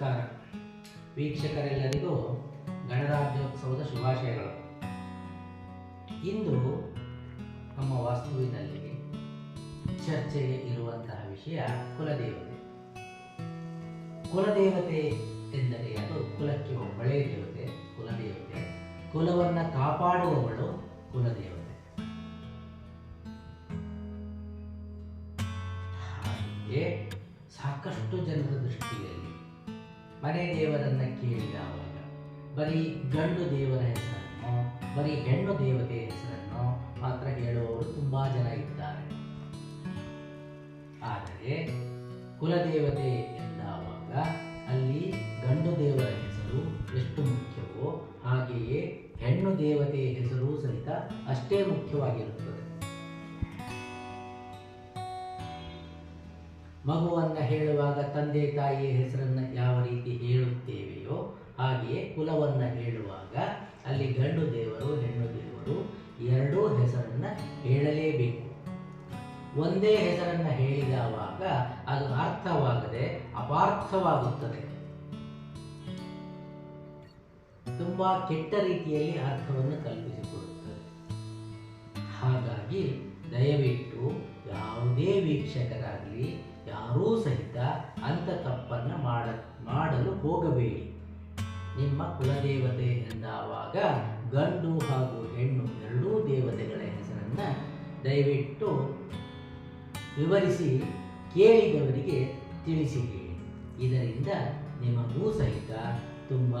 ನಮಸ್ಕಾರ. ವೀಕ್ಷಕರೆಲ್ಲರಿಗೂ ಗಣರಾಜ್ಯೋತ್ಸವದ ಶುಭಾಶಯಗಳು. ಇಂದು ನಮ್ಮ ವಾಸ್ತುವಿನಲ್ಲಿ ಚರ್ಚೆಗೆ ಇರುವಂತಹ ವಿಷಯ ಕುಲದೇವತೆ. ಕುಲದೇವತೆ ಎಂದರೆ ಅದು ಕುಲಕ್ಕೆ ಒಬ್ಬಳೇ ದೇವತೆ, ಕುಲದೇವತೆ. ಕುಲವನ್ನು ಕಾಪಾಡುವವಳು ಕುಲದೇವತೆ. ಸಾಕಷ್ಟು ಜನರ ದೃಷ್ಟಿಯಲ್ಲಿ ಮನೆ ದೇವರನ್ನ ಕೇಳಿದ ಅವಾಗ ಬರೀ ಗಂಡು ದೇವರ ಹೆಸರನ್ನು, ಬರೀ ಹೆಣ್ಣು ದೇವತೆಯ ಹೆಸರನ್ನು ಮಾತ್ರ ಹೇಳುವವರು ತುಂಬಾ ಜನ ಇದ್ದಾರೆ. ಆದರೆ ಕುಲದೇವತೆ ಎಂದಾವಾಗ ಅಲ್ಲಿ ಗಂಡು ದೇವರ ಹೆಸರು ಎಷ್ಟು ಮುಖ್ಯವೋ ಹಾಗೆಯೇ ಹೆಣ್ಣು ದೇವತೆಯ ಹೆಸರು ಸಹಿತ ಅಷ್ಟೇ ಮುಖ್ಯವಾಗಿರುತ್ತದೆ. ಮಗುವನ್ನು ಹೇಳುವಾಗ ತಂದೆ ತಾಯಿಯ ಹೆಸರನ್ನು ಯಾವ ರೀತಿ ಹೇಳುತ್ತೇವೆಯೋ ಹಾಗೆಯೇ ಕುಲವನ್ನು ಹೇಳುವಾಗ ಅಲ್ಲಿ ಗಂಡು ದೇವರು, ಹೆಣ್ಣು ದೇವರು ಎರಡೂ ಹೆಸರನ್ನು ಹೇಳಲೇಬೇಕು. ಒಂದೇ ಹೆಸರನ್ನು ಹೇಳಿದವಾಗ ಅದು ಅರ್ಥವಾಗದೆ ಅಪಾರ್ಥವಾಗುತ್ತದೆ. ತುಂಬಾ ಕೆಟ್ಟ ರೀತಿಯಲ್ಲಿ ಅರ್ಥವನ್ನು ಕಲ್ಪಿಸಿಕೊಡುತ್ತದೆ ವೀಕ್ಷಕರಾಗಲಿ ಯಾರೂ ಸಹಿತ ಅಂಥ ತಪ್ಪನ್ನು ಮಾಡ, ಮಾಡಲು ಹೋಗಬೇಡಿ. ನಿಮ್ಮ ಕುಲದೇವತೆ ಎಂದಾವಾಗ ಗಂಡು ಹಾಗೂ ಹೆಣ್ಣು ಎರಡೂ ದೇವತೆಗಳ ಹೆಸರನ್ನು ದಯವಿಟ್ಟು ವಿವರಿಸಿ ಕೇಳಿದವರಿಗೆ ತಿಳಿಸಿ ಇದರಿಂದ ನಿಮಗೂ ಸಹಿತ ತುಂಬ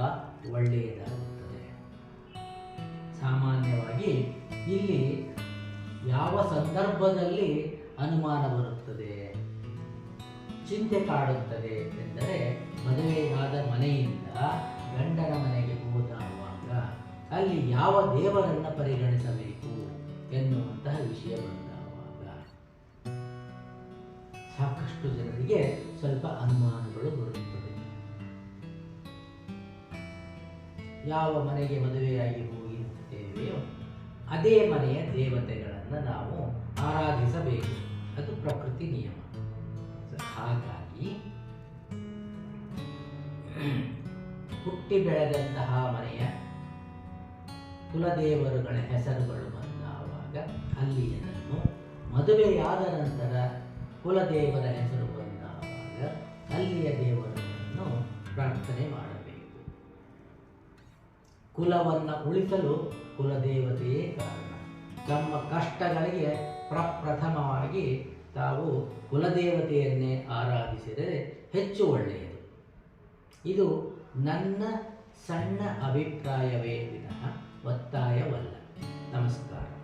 ಒಳ್ಳೆಯದಾಗುತ್ತದೆ. ಸಾಮಾನ್ಯವಾಗಿ ಇಲ್ಲಿ ಯಾವ ಸಂದರ್ಭದಲ್ಲಿ ಅನುಮಾನ ಬರುತ್ತದೆ. ಚಿಂತೆ ಕಾಡುತ್ತದೆ ಎಂದರೆ ಮದುವೆಯಾದ ಮನೆಯಿಂದ ಗಂಡನ ಮನೆಗೆ ಹೋದಾಗ ಅಲ್ಲಿ ಯಾವ ದೇವರನ್ನ ಪರಿಗಣಿಸಬೇಕು ಎನ್ನುವಂತಹ ವಿಷಯ ಬಂದಾಗುವಾಗ ಸಾಕಷ್ಟು ಜನರಿಗೆ ಸ್ವಲ್ಪ ಅನುಮಾನಗಳು ಬರುತ್ತವೆ. ಯಾವ ಮನೆಗೆ ಮದುವೆಯಾಗಿ ಹೋಗಿರುತ್ತೇವೆಯೋ ಅದೇ ಮನೆಯ ದೇವತೆಗಳನ್ನು ನಾವು ಆರಾಧಿಸಬೇಕು. ಅದು ಪ್ರಕೃತಿ ನಿಯಮ. ಹಾಗಾಗಿ ಹುಟ್ಟಿ ಬೆಳೆದಂತಹ ಮನೆಯ ಕುಲದೇವರುಗಳ ಹೆಸರುಗಳು ಬಂದಾವಾಗ ಅಲ್ಲಿಯದನ್ನು ಮದುವೆಯಾದ ನಂತರ ಕುಲದೇವರ ಹೆಸರು ಬಂದಾವಾಗ ಅಲ್ಲಿಯ ದೇವರನ್ನು ಪ್ರಾರ್ಥನೆ ಮಾಡಬೇಕು. ಕುಲವನ್ನು ಉಳಿಸಲು ಕುಲದೇವತೆಯೇ ಕಾರಣ. ತಮ್ಮ ಕಷ್ಟಗಳಿಗೆ ಪ್ರಪ್ರಥಮವಾಗಿ ತಾವು ಕುಲದೇವತೆಯನ್ನೇ ಆರಾಧಿಸಿದರೆ ಹೆಚ್ಚು ಒಳ್ಳೆಯದು. ಇದು ನನ್ನ ಸಣ್ಣ ಅಭಿಪ್ರಾಯವೇ ವಿನಃ ಒತ್ತಾಯವಲ್ಲ. ನಮಸ್ಕಾರ.